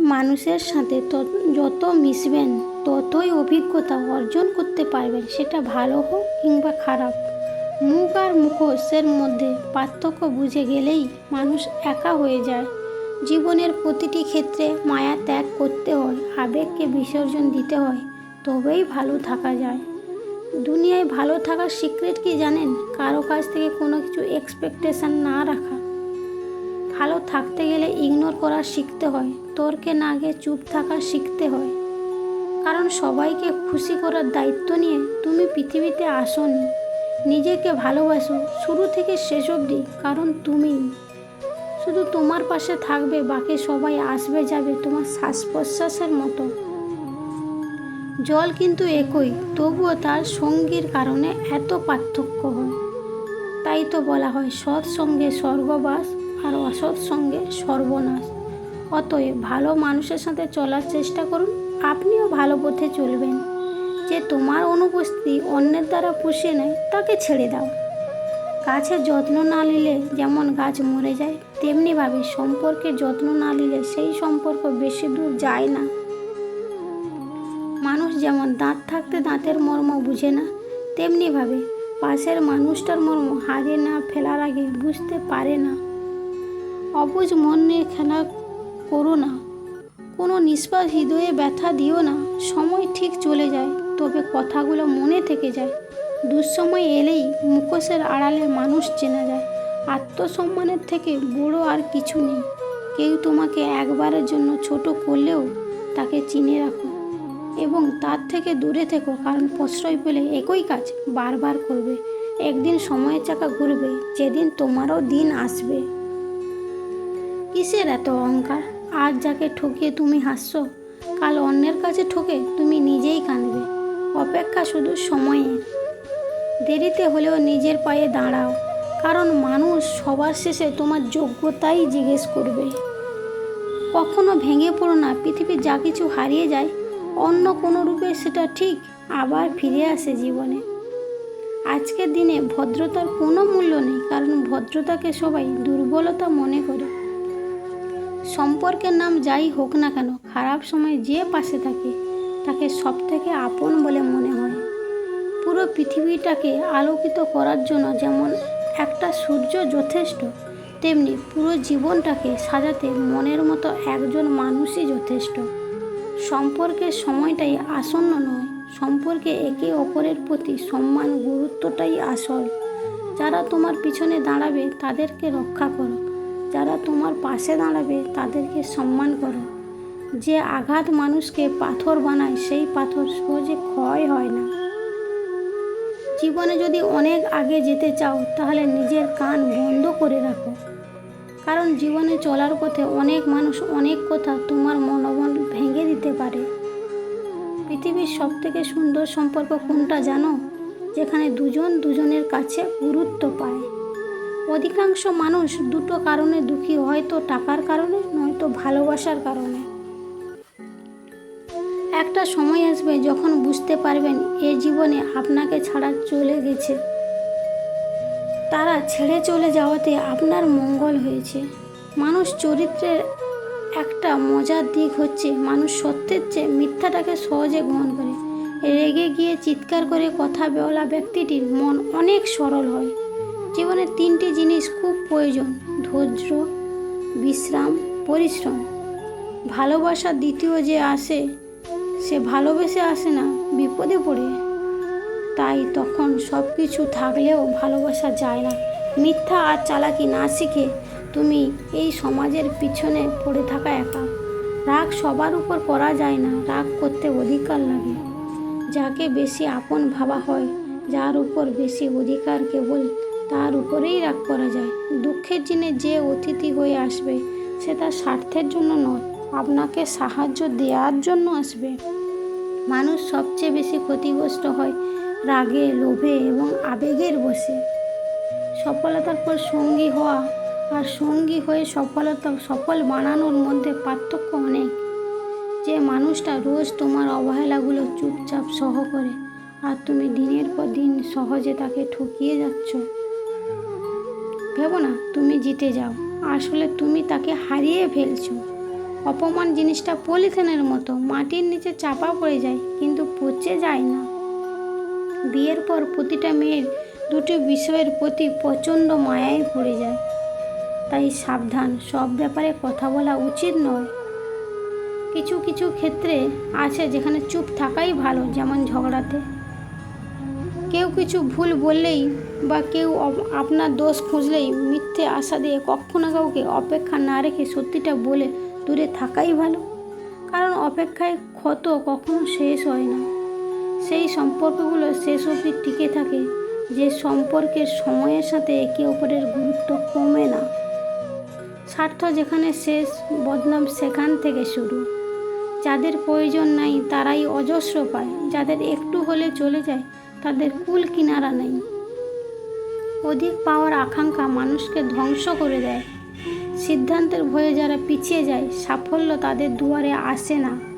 মানুষের সাথে যত মিশবেন, ততই অভিজ্ঞতা অর্জন করতে পারবেন। সেটা ভালো হোক কিংবা খারাপ। মুখ আর মুখোশের মধ্যে পার্থক্য বুঝে গেলেই মানুষ একা হয়ে যায়। জীবনের প্রতিটি ক্ষেত্রে মায়া ত্যাগ করতে হয়, আবেগকে বিসর্জন দিতে হয়, তবেই ভালো থাকা যায়। দুনিয়ায় ভালো থাকার সিক্রেট কি জানেন? কারও কাছ থেকে কোনো কিছু এক্সপেকটেশন না রাখা। ভালো থাকতে গেলে ইগনোর করা শিখতে হয়। তর্কে না গিয়ে চুপ থাকা শিখতে হয়। কারণ সবাইকে খুশি করার দায়িত্ব নিয়ে তুমি পৃথিবীতে আসনি। নিজেকে ভালোবাসো, শুরু থেকে শেষ অবধি, কারণ তুমি। শুধু তোমার পাশে থাকবে, বাকি সবাই আসবে যাবে তোমার শ্বাস প্রশ্বাসের মতো। জল কিন্তু একই, তবুও তার সঙ্গীর কারণে এত পার্থক্য হয়। তাই তো বলা হয় সৎ সঙ্গে স্বর্গবাস আর অসৎ সঙ্গে সর্বনাশ। অতএব ভালো মানুষের সাথে চলার চেষ্টা করুন, আপনিও ভালো পথে চলবেন। যে তোমার অনুপস্থিতি অন্যের দ্বারা পুষিয়ে নেয়, তাকে ছেড়ে দাও। গাছের যত্ন না নিলে যেমন গাছ মরে যায়, তেমনিভাবে সম্পর্কের যত্ন না নিলে সেই সম্পর্ক বেশি দূর যায় না। মানুষ যেমন দাঁত থাকতে দাঁতের মর্ম বুঝে না, তেমনিভাবে পাশের মানুষটার মর্ম হারিয়ে না ফেলার আগে বুঝতে পারে না। অবুঝ মন খেলা করো না। কোনো নিষ্পাস হৃদয়ে ব্যথা দিও না। সময় ঠিক চলে যায়, তবে কথাগুলো মনে থেকে যায়। দুঃসময় এলেই মুখোশের আড়ালে মানুষ চেনা যায়। আত্মসম্মানের থেকে বড় আর কিছু নেই। কেউ তোমাকে একবারের জন্য ছোট করলেও তাকে চিনে রাখো এবং তার থেকে দূরে থেকো, কারণ প্রশ্রয় পেলে একই কাজ বারবার করবে। একদিন সময়ের চাকা ঘুরবে, যেদিন তোমারও দিন আসবে। কিসের এত অহংকার? আজ যাকে ঠকিয়ে তুমি হাসছো, কাল অন্যের কাছে ঠকে তুমি নিজেই কাঁদবে। অপেক্ষা শুধু সময়ের দেরিতে হলেও নিজের পায়ে দাঁড়াও, কারণ মানুষ সবার শেষে তোমার যোগ্যতাই জিজ্ঞেস করবে। কখনো ভেঙে পড়ো না, পৃথিবীর যা কিছু হারিয়ে যায়, অন্য কোনো রূপে সেটা ঠিক আবার ফিরে আসে জীবনে। আজকের দিনে ভদ্রতার কোনো মূল্য নেই, কারণ ভদ্রতাকে সবাই দুর্বলতা মনে করে। সম্পর্কের নাম যাই হোক না কেন, খারাপ সময় যে পাশে থাকে, তাকে সব থেকে আপন বলে মনে হয়। পুরো পৃথিবীটাকে আলোকিত করার জন্য যেমন একটা সূর্য যথেষ্ট, তেমনি পুরো জীবনটাকে সাজাতে মনের মতো একজন মানুষই যথেষ্ট। সম্পর্কের সময়টাই আসন্ন নয়, সম্পর্কে একে অপরের প্রতি সম্মান, গুরুত্বটাই আসল। যারা তোমার পিছনে দাঁড়াবে তাদেরকে রক্ষা করো। যারা তোমার পাশে দাঁড়াবে তাদেরকে সম্মান করো। যে আঘাত মানুষকে পাথর বানায়, সেই পাথর সহজে ক্ষয় হয় না। জীবনে যদি অনেক আগে যেতে চাও, তাহলে নিজের কান বন্ধ করে রাখো। কারণ জীবনে চলার পথে অনেক মানুষ অনেক কথা তোমার মনোবল ভেঙে দিতে পারে। পৃথিবীর সব থেকে সুন্দর সম্পর্ক কোনটা জানো? যেখানে দুজন দুজনের কাছে গুরুত্ব পায়। অধিকাংশ মানুষ দুটো কারণে দুঃখী, হয়তো টাকার কারণে, নয়তো ভালোবাসার কারণে। একটা সময় আসবে যখন বুঝতে পারবেন এ জীবনে আপনাকে ছাড়া চলে গেছে। তারা ছেড়ে চলে যাওয়াতে আপনার মঙ্গল হয়েছে। মানুষ চরিত্রের একটা মজার দিক হচ্ছে, মানুষ সত্যের চেয়ে মিথ্যাটাকে সহজে গ্রহণ করে। রেগে গিয়ে চিৎকার করে কথা বলা ব্যক্তিটির মন অনেক সরল হয়। জীবনে তিনটি জিনিস খুব প্রয়োজন। ধৈর্য, বিশ্রাম, পরিশ্রম। ভালোবাসা দ্বিতীয় যে আসে, সে ভালোবেসে আসে না, বিপদে পড়ে। তাই তখন সব কিছু থাকলেও ভালোবাসা যায় না। মিথ্যা আর চালাকি না শিখে তুমি এই সমাজের পিছনে পড়ে থাকা একা। রাগ সবার উপর করা যায় না, রাগ করতে অধিকার লাগে। যাকে বেশি আপন ভাবা হয়, যার উপর বেশি অধিকার কেবল তার উপরেই রাগ করা যায়। দুঃখের দিনে যে অতিথি হয়ে আসবে, সে তার স্বার্থের জন্য নয়, আপনাকে সাহায্য দেওয়ার জন্য আসবে। মানুষ সবচেয়ে বেশি ক্ষতিগ্রস্ত হয় রাগে, লোভে এবং আবেগের বসে। সফলতার পর সঙ্গী হওয়া আর সঙ্গী হয়ে সফলতা, সফল বানানোর মধ্যে পার্থক্য অনেক। যে মানুষটা রোজ তোমার অবহেলাগুলো চুপচাপ সহ করে, আর তুমি দিনের পর দিন সহজে তাকে ঠকিয়ে যাচ্ছ। ভেবো না, তুমি জিতে যাও। আসলে তুমি তাকে হারিয়ে ফেলছো। অপমান জিনিসটা পলিথিনের মতো, মাটির নিচে চাপা পড়ে যায়, কিন্তু পচে যায় না। বিয়ের পর প্রতিটা মেয়ের দুটি বিষয়ের প্রতি প্রচণ্ড মায়ায় পড়ে যায়। তাই সাবধান, সব ব্যাপারে কথা বলা উচিত নয়। কিছু কিছু ক্ষেত্রে আছে যেখানে চুপ থাকাই ভালো, যেমন ঝগড়াতে। কেউ কিছু ভুল বললেই বা কেউ আপনার দোষ খুঁজলেই মিথ্যে আশা দিয়ে কখনো কাউকে অপেক্ষা না রেখে সত্যিটা বলে দূরে থাকাই ভালো। কারণ অপেক্ষায় ক্ষত কখনো শেষ হয় না। সেই সম্পর্কগুলো শেষ অবধি টিকে থাকে, যে সম্পর্কের সময়ের সাথে একে অপরের গুরুত্ব কমে না। স্বার্থ যেখানে শেষ, বদনাম সেখান থেকে শুরু। যাদের প্রয়োজন নাই তারাই অজস্র পায়, যাদের একটু হলে চলে যায় তাদের কুল কিনারা নেই। অধিক পাওয়ার আকাঙ্ক্ষা মানুষকে ধ্বংস করে দেয়। সিদ্ধান্তের ভয়ে যারা পিছিয়ে যায়, সাফল্য তাদের দুয়ারে আসে না।